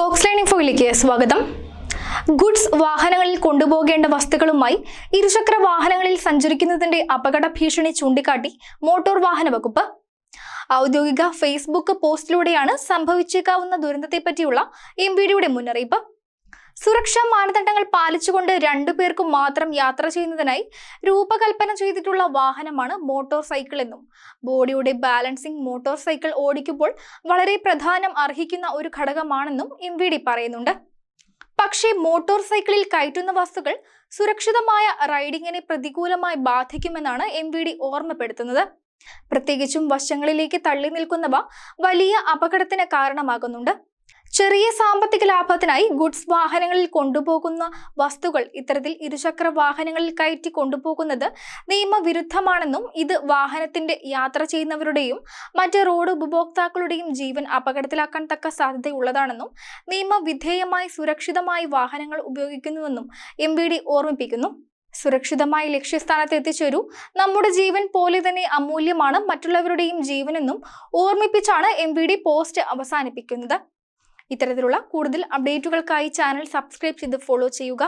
Fox line ഫോയിലേക്ക് സ്വാഗതം. Goods വാഹനങ്ങളിൽ കൊണ്ടുപോകേണ്ട വസ്തുക്കളുമായി ഇരുചക്ര വാഹനങ്ങളിൽ സഞ്ചരിക്കുന്നതിന്റെ അപകട ഭീഷണി ചൂണ്ടിക്കാട്ടി മോട്ടോർ വാഹന വകുപ്പ്. ഔദ്യോഗിക ഫേസ്ബുക്ക് പോസ്റ്റിലൂടെയാണ് സംഭവിച്ചേക്കാവുന്ന ദുരന്തത്തെപ്പറ്റിയുള്ള എം ഡിയുടെ മുന്നറിയിപ്പ്. സുരക്ഷാ മാനദണ്ഡങ്ങൾ പാലിച്ചുകൊണ്ട് രണ്ടുപേർക്കും മാത്രം യാത്ര ചെയ്യുന്നതിനായി രൂപകൽപ്പന ചെയ്തിട്ടുള്ള വാഹനമാണ് മോട്ടോർ സൈക്കിൾ എന്നും. ബോഡിയുടെ ബാലൻസിംഗ് മോട്ടോർ സൈക്കിൾ ഓടിക്കുമ്പോൾ വളരെ പ്രധാനം അർഹിക്കുന്ന ഒരു ഘടകമാണെന്നും എം പറയുന്നുണ്ട്. പക്ഷേ മോട്ടോർ സൈക്കിളിൽ കയറ്റുന്ന വസ്തുക്കൾ സുരക്ഷിതമായ റൈഡിങ്ങിനെ പ്രതികൂലമായി ബാധിക്കുമെന്നാണ് എം വി ഡി ഓർമ്മപ്പെടുത്തുന്നത്. പ്രത്യേകിച്ചും വശങ്ങളിലേക്ക് തള്ളി നിൽക്കുന്നവ വലിയ അപകടത്തിന് കാരണമാകുന്നുണ്ട്. ചെറിയ സാമ്പത്തിക ലാഭത്തിനായി ഗുഡ്സ് വാഹനങ്ങളിൽ കൊണ്ടുപോകുന്ന വസ്തുക്കൾ ഇത്തരത്തിൽ ഇരുചക്ര വാഹനങ്ങളിൽ കയറ്റി കൊണ്ടുപോകുന്നത് നിയമവിരുദ്ധമാണെന്നും ഇത് വാഹനത്തിന്റെ യാത്ര ചെയ്യുന്നവരുടെയും മറ്റ് റോഡ് ഉപഭോക്താക്കളുടെയും ജീവൻ അപകടത്തിലാക്കാൻ തക്ക സാധ്യതയുള്ളതാണെന്നും നിയമവിധേയമായി സുരക്ഷിതമായി വാഹനങ്ങൾ ഉപയോഗിക്കുന്നുവെന്നും എം ഓർമ്മിപ്പിക്കുന്നു. സുരക്ഷിതമായി ലക്ഷ്യസ്ഥാനത്ത് എത്തിച്ചേരൂ. നമ്മുടെ ജീവൻ പോലെ തന്നെ അമൂല്യമാണ് മറ്റുള്ളവരുടെയും ജീവനെന്നും ഓർമ്മിപ്പിച്ചാണ് എം പോസ്റ്റ് അവസാനിപ്പിക്കുന്നത്. ഇത്തരത്തിലുള്ള കൂടുതൽ അപ്ഡേറ്റുകൾക്കായി ചാനൽ സബ്സ്ക്രൈബ് ചെയ്ത് ഫോളോ ചെയ്യുക.